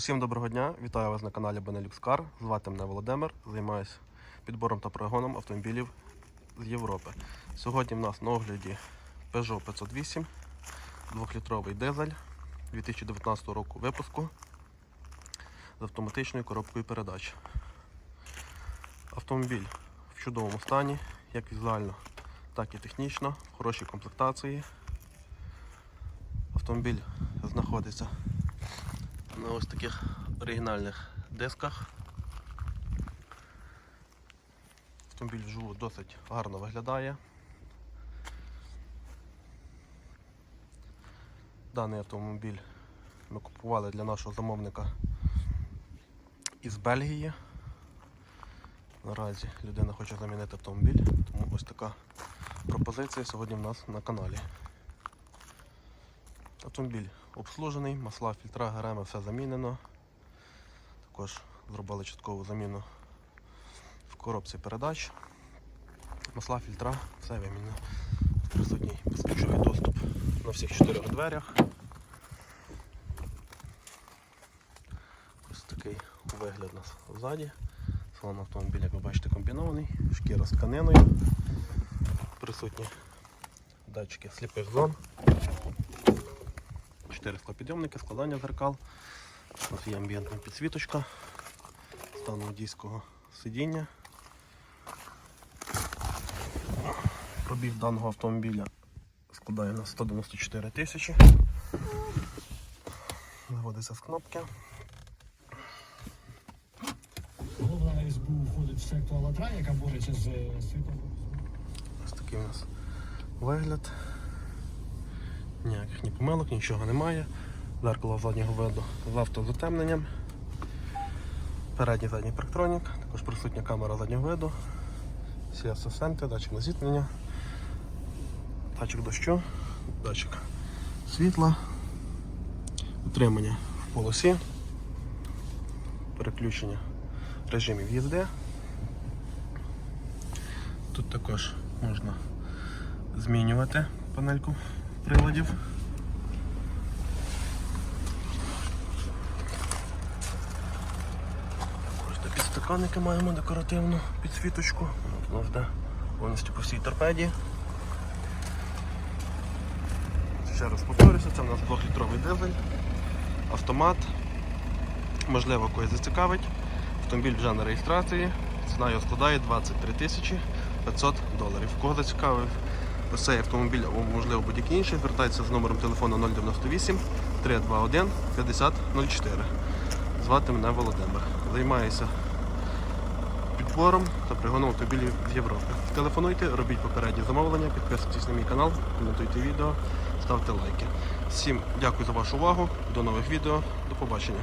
Усім доброго дня! Вітаю вас на каналі Benelux Car. Звати мене Володимир. Займаюся підбором та прогоном автомобілів з Європи. Сьогодні в нас на огляді Peugeot 508, 2-літровий дизель 2019 року випуску з автоматичною коробкою передач. Автомобіль в чудовому стані, як візуально, так і технічно, в хорошій комплектації. Автомобіль знаходиться на ось таких оригінальних дисках. Автомобіль вживу досить гарно виглядає. Даний автомобіль ми купували для нашого замовника із Бельгії. Наразі людина хоче замінити автомобіль, тому ось така пропозиція сьогодні в нас на каналі. Автомобіль обслужений, масла, фільтра, ГРМ, все замінено. Також зробили часткову заміну в коробці передач. Масла, фільтра, все вимінено. Присутній безключовий доступ на всіх чотирьох дверях. Ось такий вигляд у нас ззаді. Салон автомобіля, як ви бачите, комбінований, шкіра з тканиною. Присутні датчики сліпих зон. 4 склопідйомники, складання зеркал. Ось є амбієнтна підсвіточка стану водійського сидіння. Пробіг даного автомобіля складає на 194 тисячі. Заводиться з кнопки. Головна СБУ входить в секту Алатра, яка бореться з світовим. Ось такий у нас вигляд. Ніяких ні помилок, нічого немає. Зеркало заднього виду з автозатемненням. Передній задній парктронік, також присутня камера заднього виду, всі асистенти, датчик на зіткнення, датчик дощу, датчик світла, утримання в полосі, переключення режимів їзди. Тут також можна змінювати панельку приладів. Ось такі стаканики маємо декоративну підсвіточку. Нас йде повністю по всій торпеді. Ще раз повторюся, це у нас 2-літровий дизель, автомат. Можливо, когось зацікавить. Автомобіль вже на реєстрації. Ціна його складає 23 тисячі 500 доларів. Кого зацікавив цей автомобіль або можливо будь-який інший, звертайтеся з номером телефону 098 321 5004. Звати мене Володимир. Займаюся підбором та пригоном автомобілів з Європи. Телефонуйте, робіть попередні замовлення, підписуйтесь на мій канал, коментуйте відео, ставте лайки. Всім дякую за вашу увагу. До нових відео. До побачення.